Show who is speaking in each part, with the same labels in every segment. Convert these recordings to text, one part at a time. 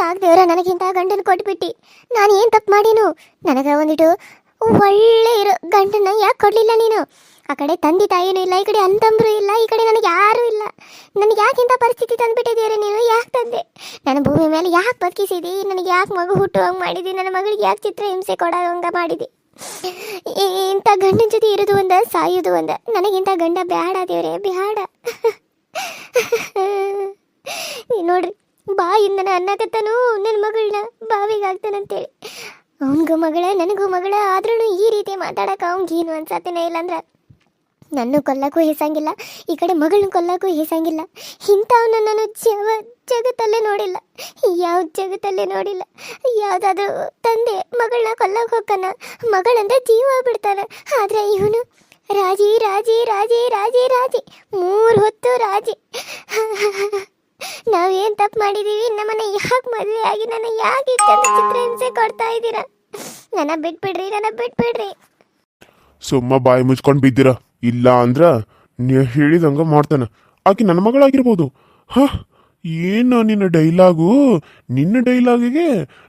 Speaker 1: ಯಾಕೆ ದೇವರ ನನಗಿಂತ ಗಂಡನ ಕೊಟ್ಬಿಟ್ಟು. ನಾನು ಏನು ತಪ್ಪು ಮಾಡೀನು? ನನಗೆ ಒಂದಿಟ್ಟು ಒಳ್ಳೆ ಇರೋ ಗಂಡನ ಯಾಕೆ ಕೊಡಲಿಲ್ಲ ನೀನು? ಆ ಕಡೆ ತಂದೆ ತಾಯಿನೂ ಇಲ್ಲ, ಈ ಕಡೆ ಅಂತಂಬ್ರು ಇಲ್ಲ, ಈ ಕಡೆ ನನಗೆ ಯಾರೂ ಇಲ್ಲ. ನನಗೆ ಇಂಥ ಪರಿಸ್ಥಿತಿ ತಂದುಬಿಟ್ಟಿದ್ದೀರಿ ನೀನು? ಯಾಕೆ ತಂದೆ? ನನ್ನ ಭೂಮಿ ಮೇಲೆ ಯಾಕೆ ಬದುಕಿಸಿದಿ? ನನಗೆ ಯಾಕೆ ಮಗು ಹುಟ್ಟುವಂಗೆ ಮಾಡಿದಿ? ನನ್ನ ಮಗಳಿಗೆ ಯಾಕೆ ಚಿತ್ರ ಹಿಂಸೆ ಕೊಡೋಂಗೆ ಮಾಡಿದಿ? ಇಂಥ ಗಂಡನ ಜೊತೆ ಇರೋದು ಒಂದ, ಸಾಯೋದು ಒಂದ. ನನಗಿಂತ ಗಂಡ ಬ್ಯಾಡ ದೇವ್ರೆ, ಬ್ಯಾಡ. ಈ ನೋಡ್ರಿ ನನ್ನ ಅನ್ನಕತ್ತನು ನನ್ನ ಮಗಳನ್ನ ಬಾವಿಗೆ ಅವನಿಗೂ ಮಗಳ, ನನಗೂ ಮಗಳ ಆದ್ರೂ ಈ ರೀತಿ ಮಾತಾಡಕ್ಕೆ ಅವ್ನಿಗೇನು ಅನ್ಸತ್ತೇನೆ ಇಲ್ಲಾಂದ್ರ ನನ್ನ ಕೊಲ್ಲಕ್ಕೂ ಹೆಸಂಗಿಲ್ಲ, ಈ ಕಡೆ ಮಗಳನ್ನ ಕೊಲ್ಲಕ್ಕೂ ಹೆಸಂಗಿಲ್ಲ. ಇಂಥವನ್ನ ನಾನು ಜವ, ಜಗತ್ತಲ್ಲೇ ನೋಡಿಲ್ಲ. ಯಾವ ಜಗತ್ತಲ್ಲೇ ನೋಡಿಲ್ಲ. ಯಾವುದಾದ್ರೂ ತಂದೆ ಮಗಳನ್ನ ಕೊಲ್ಲಕ್ಕೆ ಹೋಗ್ತಾನ, ಮಗಳಂದ್ರೆ ಜೀವ ಬಿಡ್ತಾನ. ಆದರೆ ಇವನು ರಾಜಿ ರಾಜಿ ರಾಜಿ ರಾಜಿ ರಾಜಿ, ಮೂರು ಹೊತ್ತು ರಾಜಿ. ನಾವೇನ್ ತಪ್ಪು ಮಾಡಿದೀವಿ? ನಮ್ಮನ್ನ ಯಾಕೆ ಮದುವೆ ಆಗಿ ನನ್ನ ಯಾಕೆ ಇಷ್ಟೊಂದು ಚಿತ್ರಹಿಂಸೆ ಕೊಡ್ತಾ ಇದ್ದೀರಾ? ನನ್ನ ಬಿಟ್ಬಿಡ್ರಿ ನನ್ನ ಬಿಟ್ಬಿಡ್ರಿ.
Speaker 2: ಸುಮ್ಮ ಬಾಯಿ ಮುಚ್ಕೊಂಡು ಬಿದ್ದೀರ? ಇಲ್ಲ ಅಂದ್ರ ನೀ ಹೇಳಿದಂಗ ಮಾಡ್ತಾನ. ಆಕೆ ನನ್ನ ಮಗಳಾಗಿರ್ಬೋದು. ಹ, ಏನು ನಿನ್ನ ಡೈಲಾಗು? ನಿನ್ನ ಡೈಲಾಗಿಗೆ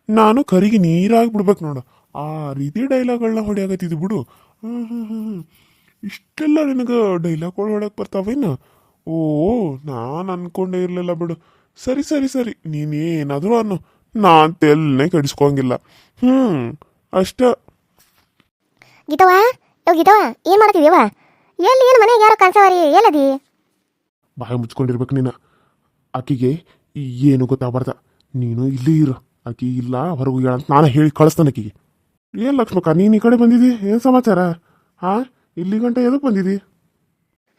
Speaker 2: ನಾನು ಕರಿಗೆ ನೀರಾಗಿ ಬಿಡ್ಬೇಕು ನೋಡು. ಆ ರೀತಿ ಡೈಲಾಗ್ಗಳನ್ನ ಹೊಡೆಯಾಗತ್ತಿದ್ದು ಬಿಡು. ಹ್ಮ್. ಇಷ್ಟೆಲ್ಲ ನಿನಗೆ ಡೈಲಾಗ್ಗಳು ಹೊಡೆಯಕ್ಕೆ ಬರ್ತಾವೇನ? ಓ ನಾನು ಅನ್ಕೊಂಡೇ ಇರಲಿಲ್ಲ ಬಿಡು. ಸರಿ ಸರಿ ಸರಿ ನೀನೇನಾದರೂ ಅನ್ನು. ನಾನು ತೆಲ್ನೇ ಕಡಿಸ್ಕೊಂಗಿಲ್ಲ ಹ್ಮ್ ಅಷ್ಟ.
Speaker 1: ಗೀತವ ಯೋ ಗೀತವ್ವ ಏನು ಮಾಡ್ತಿದೀವ ಎಲ್ಲಿ ಏನು ಮನೆಗೆ ಯಾರೋ ಕನ್ಸವರಿ ಎಲ್ಲದಿ?
Speaker 2: ಬಾಯಿ ಮುಚ್ಕೊಂಡಿರ್ಬೇಕು ನೀನು. ಆಕಿಗೆ ಏನು ಗೊತ್ತಾಗ್ಬಾರ್ದ. ನೀನು ಇಲ್ಲೇ ಇರು. ಆಕಿ ಇಲ್ಲ ಹೊರಗೂ ಹೇಳ ಅಂತ ನಾನು ಹೇಳಿ ಕಳಿಸ್ತಾನೆ ಆಕಿಗೆ. ಏನು ಲಕ್ಷ್ಮಕ್ಕ ನೀನು ಈ ಕಡೆ ಬಂದಿದ್ದಿ ಏನು ಸಮಾಚಾರ? ಹಾಂ ಇಲ್ಲಿ ಗಂಟೆ ಎದಕ್ಕೆ ಬಂದಿದ್ದಿ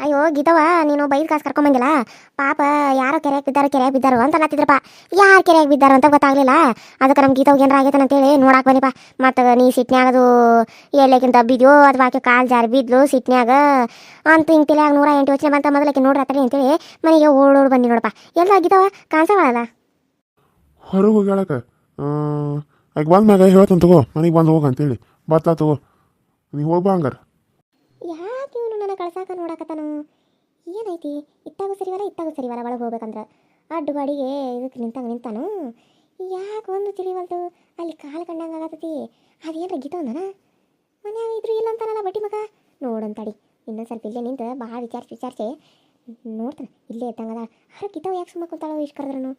Speaker 1: ಅಯ್ಯೋ ಗೀತವ ನೀನು ಬೈದ್ ಕಾಸು ಕರ್ಕೊಂಬಂದಿಲ್ಲ. ಪಾಪ, ಯಾರೋ ಕೆರೆಯಾಗ ಬಿದ್ದಾರೋ ಕೆರೆಯಾಗ ಬಿದ್ದಾರೋ ಅಂತ ಅನ್ನತ್ತಿದ್ರಪ್ಪ ಯಾರು ಕೆರೆಯಾಗ ಬಿದ್ದಾರೋ ಅಂತ ಗೊತ್ತಾಗ್ಲಿಲ್ಲ. ಅದಕ್ಕೆ ನಮ್ಮ ಗೀತವ್ಗೆ ಏನಾರ ಆಗೈತೆ ಅಂತೇಳಿ ನೋಡಾಕ್ ಬನ್ನಿಪ್ಪ. ಮತ್ತು ನೀ ಸಿಟ್ನ್ಯಾಗದು ಎಲ್ಲಕ್ಕಿಂತ ಬಿದ್ಯೋ ಅಥವಾ ಆಕೆ ಕಾಲು ಜಾರಿ ಬಿದ್ಲು ಸಿಟ್ನ್ಯಾಗ. ಅಂತ ಹಿಂಗೆ ತಿಳಿಯಾಗ ನೂರ ಎಂಟು ಯೋಚನೆ ಬಂತ ಮೊದಲಕ್ಕೆ ನೋಡ್ರಿ ಅತ್ತರಿ ಅಂತೇಳಿ ಮನೆಗೆ ಓಡೋಡ್ ಬಂದಿ ನೋಡಪ್ಪ. ಎಲ್ಲ ಗೀತವ ಕಾಣಿಸವಲ್ಲ
Speaker 2: ಹೊರಗೆ ಹೋಗ್ಯಾಳಕ ಆಕೆ ಬಂದ ಮ್ಯಾಗ ತಗೋ, ಮನೆಗೆ ಬಂದು ಹೋಗ ಅಂತೇಳಿ. ಬರ್ತಾ ತಗೋ. ನೀವು ಹೋಗ್ಬಾ ಹಂಗಾರ.
Speaker 1: ಕಳ್ಸಾಕ ನೋಡಾಕತ್ತಾನು. ಏನೈತಿ ಇತ್ತಾಗೂ ಸರಿವಲ್ಲ ಇತ್ತಾಗೂ ಸರಿವಲ್ಲ ಒಳಗೆ ಹೋಗ್ಬೇಕಂದ್ರೆ. ಅಡ್ಡು ಗಾಡಿಗೆ ಇದಕ್ಕೆ ನಿಂತಾಗ ನಿಂತಾನು. ಯಾಕೆ ಒಂದು ತಿಳಿವಲ್ದು? ಅಲ್ಲಿ ಕಾಲು ಕಂಡಂಗೆ ಆಗತ್ತತಿ. ಅದೇನ್ರ ಗೀತವಂದನ ಮನ್ಯಾಗ ಇದ್ರು ಇಲ್ಲ ಅಂತಾನಲ್ಲ ಬಟ್ಟಿ ಮಗ? ನೋಡಂತಾಡಿ ಇನ್ನೊಂದು ಸ್ವಲ್ಪ ಇಲ್ಲೇ ನಿಂತು ಭಾಳ ವಿಚಾರಿಸಿ ವಿಚಾರಿಸಿ. ನೋಡ್ತಾನೆ, ಇಲ್ಲೇ ಇದ್ದಂಗದ ಹರ ಗೀತವ್ ಯಾಕೆ ಸುಮ್ಮ ಕುಂತಾಳೋ ಇಷ್ಟು ಕರೆದ್ರನು?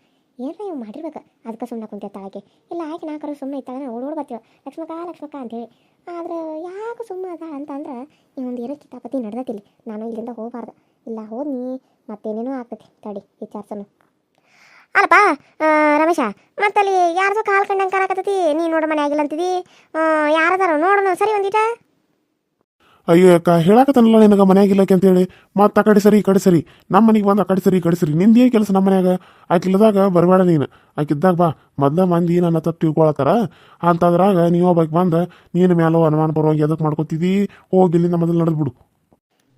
Speaker 1: ಏನ್ರ ನೀವು ಮಾಡಿರ್ಬೇಕು? ಅದಕ್ಕೆ ಸುಮ್ಮನೆ ಕುಂತಿರ್ತಾಳಾಕೆ ಇಲ್ಲ, ಆಕೆ ನಾಲ್ಕರು ಸುಮ್ಮನೆ ಇತ್ತಾಗ ಓಡ್ ಓಡ್ ಬರ್ತೀವಿ. ಲಕ್ಷ್ಮಕ್ಕ ಲಕ್ಷ್ಮಕ್ಕ ಅಂತೇಳಿ ಆದ್ರೆ ಯಾಕೆ ಸುಮ್ಮನೆ ಅದ ಅಂತ ಅಂದ್ರೆ ಒಂದು ಏನೋ ಕಿತಾಪತಿ ನಡ್ದತಿಲ್ಲಿ. ನಾನು ಇಲ್ಲಿಂದ ಹೋಗಬಾರ್ದು. ಇಲ್ಲ, ಹೋದ್ನಿ, ಮತ್ತೇನೇನೋ ಆಗ್ತೈತಿ. ತಡಿ ವಿಚಾರ್ಸನು ಅಲ್ಲಪ್ಪ ರಮೇಶ, ಮತ್ತಲ್ಲಿ ಯಾರ್ದೋ ಕಾಲು ಕಂಡಂಗೆ ಕಾಣಕತ್ತೈತಿ. ನೀ ನೋಡ ಮನೆ ಆಗಿಲ್ಲ ಅಂತಿದಿ ಯಾರದಾರ ನೋಡೋಣ, ಸರಿ ಒಂದಿಟ?
Speaker 2: ಅಯ್ಯೋ ಅಕ್ಕ ಹೇಳಾಕತ್ತನಲ್ಲ ನಿನಗೆ ಮನ್ಯಾಗಿಲ್ಲಕ್ಕೆ ಅಂತೇಳಿ? ಮತ್ತೆ ಆ ಕಡೆ ಸರಿ ಕಡೆ ಸರಿ. ನಮ್ಮ ಮನೆಗೆ ಬಂದು ಆ ಕಡೆ ಸರಿ, ಈ ಕಡೆ ಸರಿ. ನಿಂದು ಏನು ಕೆಲಸ ನಮ್ಮ ಮನ್ಯಾಗ? ಆಕಿಲ್ಲದಾಗ ಬರಬೇಡ ನೀನು. ಆಕಿದ್ದಾಗ ಬಾ. ಮೊದ್ಲ ಮಂದಿ ನನ್ನ ತಪ್ಪು ತಿಳ್ಕೊಳತ್ತಾರ? ಅಂತದ್ರಾಗ ನೀವು ಒಬ್ಬಕ್ಕೆ ಬಂದು, ನೀನು ಮೇಲೋ ಅನುಮಾನ ಪರವಾಗಿ ಎದಕ್ಕೆ ಮಾಡ್ಕೊತಿದ್ದಿ ಹೋಗಿ ಇಲ್ಲಿಂದ ಮೊದಲು ನಡೆದ್ಬಿಡು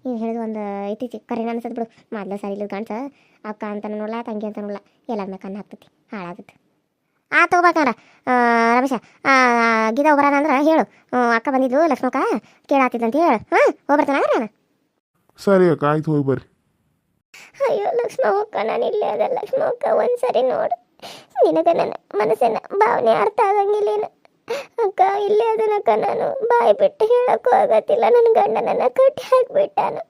Speaker 1: ನೀವು ಹೇಳಿದ ಒಂದು ಐತಿ ಕರಿನ ಅನ್ಸದ್ ಬಿಡು. ಮೊದಲ ಸರಿ ಇಲ್ಲ ಕಾಣ್ಸ. ಅಕ್ಕ ಅಂತ ನೋಡ್ಲ, ತಂಗಿ ಅಂತ ನೋಡ್ಲ. ಎಲ್ಲ ಕಣ್ಣು ಹಾಕ್ತೈತಿ. ಹಾಳಾಗುತ್ತೆ ಆ ತಗೋಬೇಕಂದ್ರ ರಮೇಶ ಗೀತಾ ಒಬ್ಬರಾನ ಅಂದ್ರೆ ಹೇಳು. ಅಕ್ಕ ಬಂದಿದ್ಲು ಲಕ್ಷ್ಮಕ್ಕ ಕೇಳಾತಿದ್ದಂತ ಹೇಳು. ಹಾಂ ಹೋಗ್ಬರ್ತಾನ ನಾನು.
Speaker 2: ಸರಿ ಅಕ್ಕ ಆಯ್ತು ಹೋಗಿ ಬರ್ರಿ.
Speaker 1: ಅಯ್ಯೋ ಲಕ್ಷ್ಮಕ್ಕ ನಾನು ಇಲ್ಲೇ ಅದ. ಲಕ್ಷ್ಮಕ್ಕ ಒಂದ್ಸರಿ ನೋಡು. ನಿನಗ ನನ್ನ ಮನಸ್ಸಿನ ಭಾವನೆ ಅರ್ಥ ಆಗಂಗಿಲ್ಲೇನು ಅಕ್ಕ ಇಲ್ಲೇ ಅದನಕ್ಕ ನಾನು ಬಾಯಿ ಬಿಟ್ಟು ಹೇಳಕ್ಕೂ ಆಗತ್ತಿಲ್ಲ. ನನ್ನ ಗಂಡ ನನ್ನ ಕಟ್ಟಿ ಹಾಕಿಬಿಟ್ಟಾನು.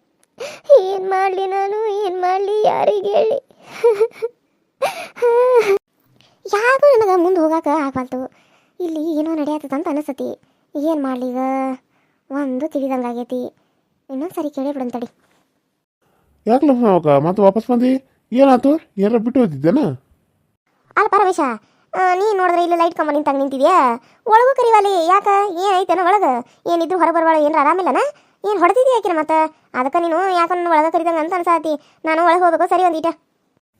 Speaker 1: ಏನು ಮಾಡಲಿ ನಾನು? ಏನು ಮಾಡಲಿ? ಯಾರಿಗೆ ಹೇಳಿ? ಯಾಕೋ ನನಗೆ ಮುಂದೆ ಹೋಗಾಕ ಆಗಬಾರ್ದು. ಇಲ್ಲಿ ಏನೋ ನಡೆಯತ್ತದ ಅಂತ ಅನಿಸ್ತತಿ ಏನು ಮಾಡಲಿ ಈಗ ಒಂದು ತಿಳಿದಂಗೆ ಆಗೈತಿ. ಇನ್ನೊಂದು ಸರಿ ಕೇಳಿ ಬಿಡೋಣ ತಡಿ.
Speaker 2: ಯಾಕೆ ಲಕ್ಷ್ಮಕ್ಕ ಮತ್ತೆ ವಾಪಸ್ ಬಂದಿ? ಏನಾಯ್ತು ಏನಾರ ಬಿಟ್ಟು ಹೋಗಿದ್ದೇನ
Speaker 1: ಅಲ್ಲ ಪರಮೇಶ ನೀ ನೋಡಿದ್ರೆ ಇಲ್ಲಿ ಲೈಟ್ ಕಂಬ ನಿಂತಾಗ ನಿಂತಿದ್ಯಾ? ಒಳಗೂ ಕರಿವಾಲಿ ಯಾಕ? ಏನೈತೇನ ಒಳಗೆ? ಏನಿದ್ರು ಹೊರ ಬರಬೇಡ ಏನ್ರ ಆರಾಮಿಲ್ಲನ? ಏನು ಹೊಡೆದಿದ್ಯಾ ಯಾಕಿನ ಮತ್ತೆ? ಅದಕ್ಕೆ ನೀನು ಯಾಕೆ ನನ್ನ ಒಳಗೆ ಕರಿದಂಗೆ ಅಂತ ಅನ್ಸಾತಿ. ನಾನು ಒಳಗೆ ಹೋಗಬೇಕು ಸರಿ ಒಂದೀಟ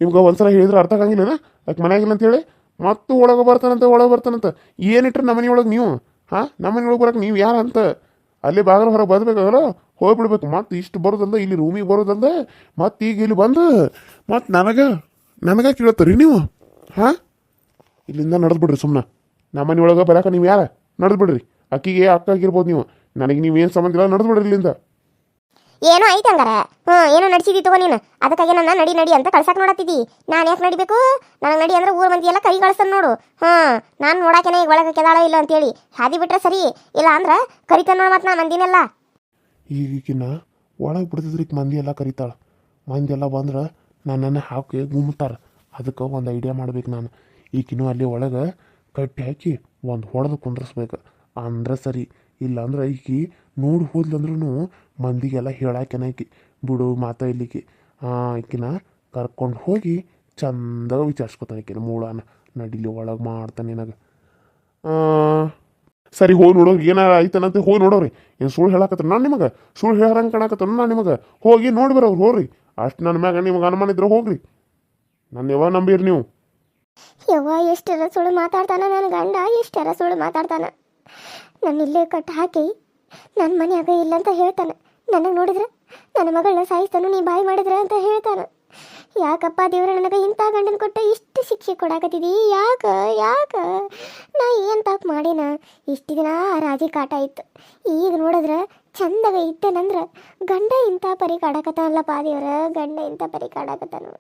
Speaker 2: ನಿಮ್ಗೆ ಒಂದ್ಸಲ ಹೇಳಿದ್ರೆ ಅರ್ಥ ಆಗಂಗಿಲ್ಲನ? ಯಾಕೆ ಅಂತ ಅಂತೇಳಿ ಮತ್ತು ಒಳಗೆ ಬರ್ತಾನಂತ ಒಳಗೆ ಬರ್ತಾನಂತ. ಏನಿಟ್ರೆ ನಮ್ಮ ಮನೆ ಒಳಗೆ ನೀವು? ಹಾಂ? ನಮ್ಮನೆ ಒಳಗೆ ಬರಕ್ಕೆ ನೀವು ಯಾರು ಅಂತ? ಅಲ್ಲಿ ಬಾಗಿಲ ಹೊರಗೆ ಬರ್ಬೇಕಾಗಲ್ಲ ಹೋಗ್ಬಿಡ್ಬೇಕು. ಮತ್ತು ಇಷ್ಟು ಬರೋದಲ್ದ ಇಲ್ಲಿ ರೂಮಿಗೆ ಬರೋದಲ್ದ ಮತ್ತು ಈಗ ಇಲ್ಲಿ ಬಂದು, ಮತ್ತು ನನಗೆ ನನಗೆ ಕೇಳ್ತಾರೀ ನೀವು? ಹಾಂ? ಇಲ್ಲಿಂದ ನಡೆದು ಬಿಡ್ರಿ ಸುಮ್ಮನೆ ನಮ್ಮನೆ ಒಳಗೆ ಬರಕ ನೀವು ಯಾರ? ನಡೆದು ಬಿಡ್ರಿ ಅಕ್ಕಿಗೆ ಅಕ್ಕ ಆಗಿರ್ಬೋದು ನೀವು. ನನಗೆ ನೀವೇನು ಸಂಬಂಧ ಇಲ್ಲ ನಡೆದು ಬಿಡ್ರಿ ಇಲ್ಲಿಂದ.
Speaker 1: ಏನೋ ಐತೆ ಹಂಗಾರ. ಹ್ಞೂ, ಏನೋ ನಡ್ಸಿದಿ ತಗೋ ನೀನು. ಅದಕ್ಕಾಗಿ ನನ್ನ ನಡಿ ನಡಿ ಅಂತ ಕಳ್ಸಕ್ ನೋಡತ್ತಿದ್ದಿ ನಾನು ಯಾಕೆ ನಡಿಬೇಕು? ನನಗೆ ನಡಿ ಅಂದ್ರೆ ಊರ್ ಮಂದಿ ಎಲ್ಲ ಕೈ ಕಳ್ಸನ್ ನೋಡು. ಹ್ಞೂ, ನಾನು ನೋಡಾಕೇನೆ ಈಗ ಒಳಗೆ ಕೆದಾಳೋ ಇಲ್ಲ ಅಂತೇಳಿ. ಹಾದಿ ಬಿಟ್ರೆ ಸರಿ, ಇಲ್ಲ ಅಂದ್ರೆ ಕರಿತಾನೆ ನೋಡ ಮತ್ತೆ ನಾ ಮಂದಿನೆಲ್ಲ.
Speaker 2: ಈಗಿನ ಒಳಗೆ ಬಿಡ್ತಿದ್ರಿ ಮಂದಿ ಎಲ್ಲ ಕರಿತಾಳ. ಮಂದಿ ಎಲ್ಲ ಬಂದ್ರೆ ನನ್ನನ್ನು ಹಾಕಿ ಗುಮ್ತಾರ ಅದಕ್ಕೆ ಒಂದು ಐಡಿಯಾ ಮಾಡ್ಬೇಕು ನಾನು. ಈಗಿನೂ ಅಲ್ಲಿ ಒಳಗೆ ಕಟ್ಟಿ ಹಾಕಿ ಒಂದು ಹೊಡೆದು ಕುಂದ್ರಿಸ್ಬೇಕು. ಅಂದ್ರೆ ಸರಿ, ಇಲ್ಲಾಂದ್ರೆ ಈಕಿ ನೋಡಿ ಹೋದ್ಲಂದ್ರೂ ಮಂದಿಗೆಲ್ಲ ಹೇಳಾಕೆನಾಕಿ ಬಿಡು ಮಾತಾ ಇಲ್ಲಿಕಿ ಆಕಿನ ಕರ್ಕೊಂಡು ಹೋಗಿ ಚಂದ ವಿಚಾರಿಸ್ಕೊತಾನೆ ಆಕಿನ ಮೂಳನ. ನಡಿಲಿ ಒಳಗೆ ಮಾಡ್ತಾನೆ ನಿನಗೆ. ಸರಿ ಹೋಗಿ ನೋಡೋರಿ ಏನಾರ ಐತನಂತ ಹೋಗಿ ನೋಡೋರಿ ಏನು ಸುಳ್ಳು ಹೇಳಕತ್ತ ನಾನು ನಿಮಗೆ? ಸುಳ್ಳು ಹೇಳಂಗೆ ಕಾಣಕತ್ತ ನಾನು ನಿಮಗೆ? ಹೋಗಿ ನೋಡಿ ಅವ್ರು ಹೋಗ್ರಿ. ಅಷ್ಟು ನನ್ನ ಮ್ಯಾಗ ನಿಮ್ಗೆ ಅನುಮಾನ ಇದ್ರೆ ಹೋಗ್ರಿ. ನನ್ನ ಯಾವ ನಂಬಿರಿ ನೀವು.
Speaker 1: ಯವ್ವ ಎಷ್ಟೆಲ್ಲ ಸುಳ್ಳು ಮಾತಾಡ್ತಾನ ನನ್ನ ಗಂಡ ಎಷ್ಟೆಲ್ಲ ಸುಳ್ಳು ಮಾತಾಡ್ತಾನ. ನಾನು ಇಲ್ಲೇ ಕಟ್ ಹಾಕಿ ನನ್ನ ಮನೆಯಾಗ ಇಲ್ಲ ಅಂತ ಹೇಳ್ತಾನೆ. ನನಗೆ ನೋಡಿದ್ರೆ ನನ್ನ ಮಗಳನ್ನ ಸಾಯಿಸ್ತಾನು ನೀ ಬಾಯಿ ಮಾಡಿದ್ರೆ ಅಂತ ಹೇಳ್ತಾನೆ. ಯಾಕಪ್ಪ ದೇವ್ರ, ನನಗೆ ಇಂಥ ಗಂಡನ ಕೊಟ್ಟ ಇಷ್ಟು ಶಿಕ್ಷೆ ಕೊಡಾಕತ್ತಿದಿ? ಯಾಕ ಯಾಕ? ನಾ ಏನು ತಪ್ಪು ಮಾಡಿನ? ಇಷ್ಟು ದಿನ ರಾಜಿ ಕಾಟ ಇತ್ತು. ಈಗ ನೋಡಿದ್ರೆ ಚಂದಾಗ ಇತ್ತೇನಂದ್ರೆ ಗಂಡ ಇಂಥ ಪರಿ ಕಾಡಕತ್ತಾನಲ್ಲಪ್ಪ ದೇವ್ರ, ಗಂಡ ಇಂಥ ಪರಿ ಕಾಡಕತ್ತಾನು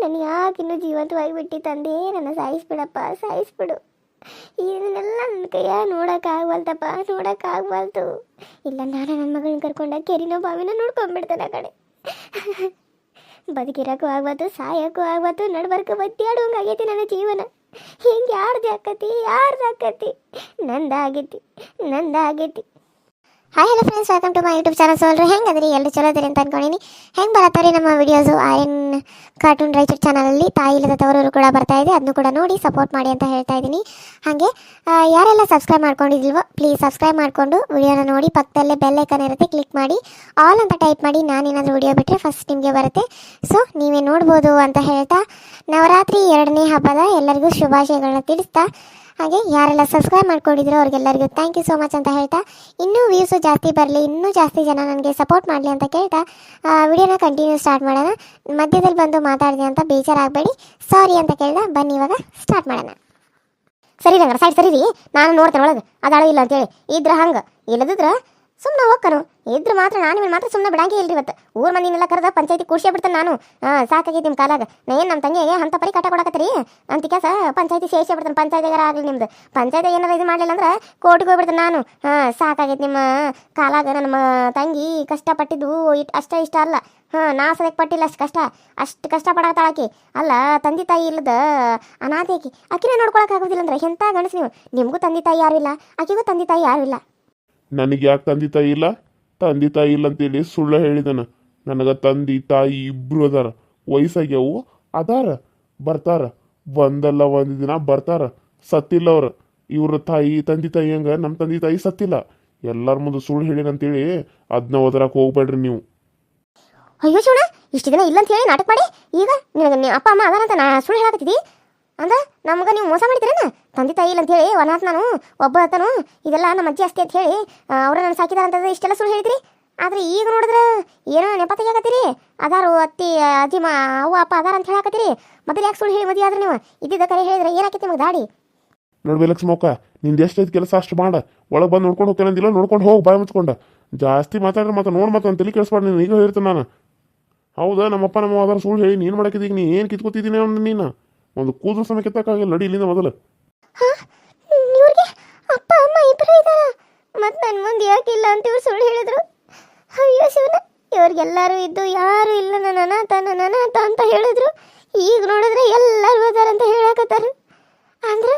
Speaker 1: ನಾನು ಯಾಕಿನ್ನೂ ಜೀವಂತವಾಗಿ ಬಿಟ್ಟಿ ತಂದೆ ನನ್ನ ಸಾಯಿಸ್ಬಿಡಪ್ಪ, ಸಾಯಿಸ್ಬಿಡು. ಇದನ್ನೆಲ್ಲ ನನ್ನ ಕೈಯ ನೋಡೋಕ್ಕಾಗವಲ್ತಪ್ಪ ನೋಡೋಕ್ಕಾಗವಲ್ತು ಇಲ್ಲ, ನಾನು ನನ್ನ ಮಗಳನ್ನ ಕರ್ಕೊಂಡ ಕೆರಿನೋ ಬಾವಿನ ನೋಡ್ಕೊಂಡ್ಬಿಡ್ತಾನೆ ಆ ಕಡೆ. ಬದುಕಿರೋಕ್ಕೂ ಆಗ್ಬಾರ್ದು ಸಾಯೋಕ್ಕೂ ಆಗ್ಬಾರ್ದು ನಡ್ಬರ್ಕು ಬತ್ತಿ ಆಗೈತಿ ನನ್ನ ಜೀವನ. ಹಿಂಗೆ ಯಾರ್ದು ಆಕತಿ ಯಾರ್ದು ಆಕತಿ ನಂದಾಗೈತಿ ನಂದಾಗೈತಿ. Hi hello friends welcome to my YouTube channel ಸೋಲ್ರಿ ಹೆಂಗೆ ಅದ್ರಿ ಎಲ್ಲರೂ ಚಲೋ ಅದ್ರಿ ಅಂತ ಅನ್ಕೊಂಡಿನಿ ಹೆಂಗೆ ಬರತ್ತಾರೆ ನಮ್ಮ ವಿಡಿಯೋಸು ಆರ್ಯನ್ ಕಾರ್ಟೂನ್ ರೈಚೂರ್ ಚಾನಲಲ್ಲಿ ತಾಯಿ ಇಲ್ಲದ ತವರೂರು ಕೂಡ ಬರ್ತಾ ಇದೆ. ಅದನ್ನು ಕೂಡ ನೋಡಿ ಸಪೋರ್ಟ್ ಮಾಡಿ ಅಂತ ಹೇಳ್ತಾ ಇದ್ದೀನಿ. ಹಾಗೆ ಯಾರೆಲ್ಲ ಸಬ್ಸ್ಕ್ರೈಬ್ ಮಾಡ್ಕೊಂಡಿದ್ದಿಲ್ವೋ ಪ್ಲೀಸ್ ಸಬ್ಸ್ಕ್ರೈಬ್ ಮಾಡಿಕೊಂಡು ವಿಡಿಯೋನ ನೋಡಿ, ಪಕ್ಕದಲ್ಲೇ ಬೆಲ್ ಐಕನ್ ಇರುತ್ತೆ ಕ್ಲಿಕ್ ಮಾಡಿ. ಆಲ್ ಅಂತ ಟೈಪ್ ಮಾಡಿ ನಾನೇನಾದರೂ ವಿಡಿಯೋ ಬಿಟ್ಟರೆ ಫಸ್ಟ್ ನಿಮಗೆ ಬರುತ್ತೆ. ಸೊ ನೀವೇ ನೋಡ್ಬೋದು ಅಂತ ಹೇಳ್ತಾ, ನವರಾತ್ರಿ ಎರಡನೇ ಹಬ್ಬದ ಎಲ್ಲರಿಗೂ ಶುಭಾಶಯಗಳನ್ನ ತಿಳಿಸ್ತಾ ಹಾಗೆ ಯಾರೆಲ್ಲ ಸಬ್ಸ್ಕ್ರೈಬ್ ಮಾಡ್ಕೊಂಡಿದ್ರು ಅವ್ರಿಗೆಲ್ಲರಿಗೂ ಥ್ಯಾಂಕ್ ಯು ಸೋ ಮಚ್ ಅಂತ ಹೇಳ್ತಾ, ಇನ್ನೂ ವ್ಯೂಸು ಜಾಸ್ತಿ ಬರಲಿ, ಇನ್ನೂ ಜಾಸ್ತಿ ಜನ ನನಗೆ ಸಪೋರ್ಟ್ ಮಾಡಲಿ ಅಂತ ಕೇಳ್ತಾ ವಿಡಿಯೋನ ಕಂಟಿನ್ಯೂ ಸ್ಟಾರ್ಟ್ ಮಾಡೋಣ. ಮಧ್ಯದಲ್ಲಿ ಬಂದು ಮಾತಾಡಿದೆ ಅಂತ ಬೇಜಾರಾಗಬೇಡಿ. ಸಾರಿ ಅಂತ ಕೇಳ್ದ ಬನ್ನಿ ಇವಾಗ ಸ್ಟಾರ್ಟ್ ಮಾಡೋಣ. ಸರಿ ಸರಿ ಸೈಡ್ ಸರಿ ರೀ. ನಾನು ನೋಡ್ತೇನೆ ಒಳಗೆ. ಅದಾಳು ಇಲ್ಲ ಅಂತೇಳಿ. ಇದ್ರ ಹಂಗೆ. ಇಲ್ಲದಿದ್ರ ಸುಮ್ಮನೆ ಹೋಗ್ಕನು ಇದ್ರ ಮಾತ್ರ ನಾನು ನಿಮ್ಮ ಮಾತ್ರ ಸುಮ್ಮನೆ ಬಿಡಂಗೆ ಇಲ್ರಿ ಇವತ್ತು. ಊರ್ ಮಂದಿನೆಲ್ಲ ಕರೆದ ಪಂಚಾಯತಿ ಕೂರ್ಸೇ ಬಿಡ್ತಾನೆ ನಾನು. ಹಾಂ ಸಾಕಾಗೈತಿ ನಿಮ್ಮ ಕಾಲಾಗ. ಏನು ನಮ್ಮ ತಂಗಿಗೆ ಅಂತ ಪರಿ ಕಟ್ಟ ಕೊಡಕತ್ತೀರಿ ಅಂತ ಕೆಲಸ ಪಂಚಾಯತಿ ಸೇರಿಸೇ ಬಿಡ್ತಾನೆ ಪಂಚಾಯತಿಗಾರ ಆಗಲಿ ನಿಮ್ದು. ಪಂಚಾಯತಿ ಏನಾರ ಇದು ಮಾಡಲಿಲ್ಲ ಅಂದ್ರೆ ಕೋರ್ಟ್ಗೆ ಹೋಗ್ಬಿಡ್ತಾನೆ ನಾನು. ಹಾಂ ಸಾಕಾಗೈತಿ ನಿಮ್ಮ ಕಾಲಾಗ ನಮ್ಮ ತಂಗಿ ಕಷ್ಟಪಟ್ಟಿದ್ದು ಇಟ್ ಅಷ್ಟ ಇಷ್ಟ ಅಲ್ಲ. ಹಾಂ, ನಾ ಸದಕ್ಕೆ ಪಟ್ಟಿಲ್ಲ ಅಷ್ಟು ಕಷ್ಟ. ಅಷ್ಟು ಕಷ್ಟ ಅಲ್ಲ, ತಂದೆ ತಾಯಿ ಇಲ್ಲದ ಅನಾಥೆ ಆಕಿ. ಅಕಿನೇ ನೋಡ್ಕೊಳಕ್ ಆಗೋದಿಲ್ಲ ಅಂದ್ರೆ ಎಂಥ ಗಣಸು ನೀವು? ನಿಮಗೂ ತಂದೆ ತಾಯಿ ಯಾರು ಇಲ್ಲ. ಆಕಿಗೂ ತಂದೆ ತಾಯಿ ಯಾರು ಇಲ್ಲ.
Speaker 2: ನನಗೆ ಯಾಕೆ ತಂದೆ ತಾಯಿ ಇಲ್ಲ? ತಂದೆ ತಾಯಿ ಇಲ್ಲ ಅಂತೇಳಿ ಸುಳ್ಳು ಹೇಳಿದನ. ನನಗೆ ತಂದೆ ತಾಯಿ ಇಬ್ಬರು ಅದಾರ. ವಯಸ್ಸಾಗ್ಯವು, ಅದಾರ, ಬರ್ತಾರ. ಒಂದಲ್ಲ ಒಂದು ದಿನ ಬರ್ತಾರ. ಸತ್ತಿಲ್ಲ ಅವ್ರ. ಇವ್ರ ತಾಯಿ, ತಂದೆ ತಾಯಿ ಹಂಗ ನಮ್ಮ ತಂದೆ ತಾಯಿ ಸತ್ತಿಲ್ಲ. ಎಲ್ಲರ ಮುಂದೆ ಸುಳ್ಳು ಹೇಳಿನಂತೇಳಿ ಅದನ್ನ ಓದರಕ್ಕೆ ಹೋಗ್ಬೇಡ್ರಿ ನೀವು.
Speaker 1: ಅಯ್ಯೋ ಶಿವಣ ಇಷ್ಟು ದಿನ ಇಲ್ಲ ಅಂತ ಹೇಳಿ ನಾಟಕ ಮಾಡಿ. ಈಗ ನಿನಗೆ ಅಪ್ಪ, ಅಮ್ಮ ಅದಾರ ಅಂತ ನಾ ಸುಳ್ಳು ಹೇಳಕತ್ತಿದ್ದಿ ಅಂದ್ರೆ ನಮ್ಗೆ ನೀವು ಮೋಸ ಮಾಡಿದ್ರೇನ ತಂದೆ ತಾಯಿ ಇಲ್ಲ ಅಂತ ಹೇಳಿ ಒನಾತ್ ನಾನು ಒಬ್ಬ ಆತನು, ಇದೆಲ್ಲ ನಮ್ಮ ಅಜ್ಜಿ ಅಸ್ತಿ ಅಂತ ಹೇಳಿ ಅವ್ರ ನನ್ನ ಸಾಕಿದಾರ ಅಂತ ಇಷ್ಟೆಲ್ಲ ಸುಳ್ಳು ಹೇಳಿದ್ರಿ? ಆದ್ರೆ ಈಗ ನೋಡಿದ್ರೆ ಏನೋ ನೆಪ ತೆಗಿಯಾಕತ್ತೀರಿ? ಅದಾರು ಅತ್ತಿ ಅಜ್ಜಿ, ಮಾ, ಅವ್ವ, ಅಪ್ಪ ಅದಾರ ಅಂತ ಹೇಳಾಕತ್ತೀರಿ? ಮೊದಲು ಯಾಕೆ ಸುಳ್ಳು ಹೇಳಿ ಮದುವೆ ಆದ್ರೆ ನೀವು? ಇದ್ದಿದ್ದ ಕರೆ ಹೇಳಿದ್ರೆ ಏನಾಕೈತಿ ನಿಮಗೆ ದಾಡಿ?
Speaker 2: ನೋಡ್ಬೇ ಲಕ್ಷ್ಮಕ್ಕ ಎಷ್ಟು ಐದು ಕೆಲಸ ಅಷ್ಟು ಮಾಡ. ಒಳಗೆ ಬಂದು ನೋಡ್ಕೊಂಡು ಹೋಗ್ತೇನಂದಿಲ್ಲ ನೋಡ್ಕೊಂಡು ಹೋಗಿ, ಬಾಯ್ ಮುಚ್ಕೊಂಡು. ಜಾಸ್ತಿ ಮಾತಾಡ್ರೆ ಮತ್ತೆ ನೋಡಿ ಮತ್ತೆ ತಲೆ ಕೇಳಿಸ್ಬಾರ್ದು ನೀನು, ಈಗ ಹೇಳ್ತೇನೆ ನಾನು. ಹೌದಾ, ನಮ್ಮಪ್ಪ ನಮ್ಮ ಅದರ ಸುಳ್ಳು ಹೇಳಿ, ನೀನು ಮಾಡಕ್ಕಿದ್ದೀಗ ನೀ ಏನು ಕಿತ್ಕೊತಿದ್ದೀನಿ ನೀನು? ಒಂದು ಕೂದಲು ಹಾಗೆ ನಡಿ ಇಲ್ಲಿಂದ ಮೊದಲು.
Speaker 1: ಇವ್ರಿಗೆ ಅಪ್ಪ, ಅಮ್ಮ ಇಬ್ಬರು ಇದ್ದಾರ ಮತ್ತೆ ನನ್ನ ಮುಂದೆ ಯಾಕಿಲ್ಲ ಅಂತ ಇವ್ರು ಸುಳ್ಳು ಹೇಳಿದ್ರು. ಅಯ್ಯೋ ಶಿವನ ಇವ್ರಿಗೆಲ್ಲರೂ ಇದ್ದು ಯಾರು ಇಲ್ಲ ನನ್ನ ಅನಾಥ ನನ್ನ ಅನಾಥ ಅಂತ ಹೇಳಿದ್ರು. ಈಗ ನೋಡಿದ್ರೆ ಎಲ್ಲರೂ ಅಂತ ಹೇಳಕತ್ತಾರ. ಅಂದ್ರೆ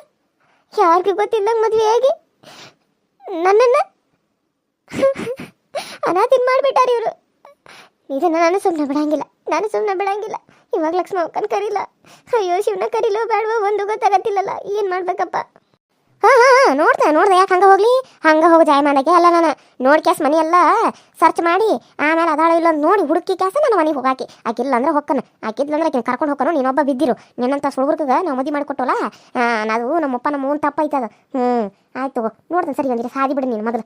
Speaker 1: ಯಾರಿಗೂ ಗೊತ್ತಿಲ್ಲಂಗೆ ಮದುವೆ ಆಗಿ. ನನ್ನನ್ನು ಅನಾಥಿನ ಮಾಡಿಬಿಟ್ಟಾರ ಇವರು. ಇದನ್ನು ನಾನು ಸುಮ್ಮನೆ ಬಿಡಂಗಿಲ್ಲ. ನಾನು ಸುಮ್ಮನೆ ಬಿಡಂಗಿಲ್ಲ ಇವಾಗ ಲಕ್ಷ್ಮ ಅಕ್ಕನ ಕರಿಲ್ಲ ಅಯ್ಯೋ, ಶಿವನ ಕರೀಲೋ ಬೇಡವೋ ಒಂದು ಗೊತ್ತಾಗತ್ತಿಲ್ಲಲ್ಲ ಏನು ಮಾಡ್ಬೇಕಪ್ಪ? ಹಾಂ ಹಾಂ ನೋಡ್ದೆ ನೋಡ್ದೆ, ಯಾಕೆ ಹಂಗೆ ಹೋಗ್ಲಿ? ಹಂಗೆ ಹೋಗಿ ಜಾಯ್ ಮಾಡಕ್ಕೆ ಅಲ್ಲ ನಾನು. ನೋಡಿ ಕ್ಯಾಸ್ ಮನೆಯೆಲ್ಲ ಸರ್ಚ್ ಮಾಡಿ, ಆಮೇಲೆ ಅದಾಳ ಇಲ್ಲ ನೋಡಿ ಹುಡುಕಿ ಕ್ಯಾಸ ನಾನು ಮನೆಗೆ ಹೋಗಾಕಿ. ಆಕಿಲ್ಲ ಅಂದ್ರೆ ಹೊಕ್ಕನ. ಆಕಿದ್ಲ ಅಂದ್ರೆ ಆಕಿನ ಕರ್ಕೊಂಡು ಹೋಗೋನು ನೀನೊಬ್ಬ ಬಿದ್ದಿರು. ನಿನ್ನಂತ ಸುಳ್ಗುರ್ಗ ನಾವು ಮದಿ ಮಾಡಿಕೊಟ್ಟಲ್ಲ ಅದು ನಮ್ಮಪ್ಪ ನಮ್ಮ ತಪ್ಪ ಐತದ. ಹ್ಞೂ ಆಯ್ತು ನೋಡ್ತೇನೆ ಸರಿ ಒಂದಿರ ಸಾದಿ ಬಿಡು ನೀನು ಮೊದಲು.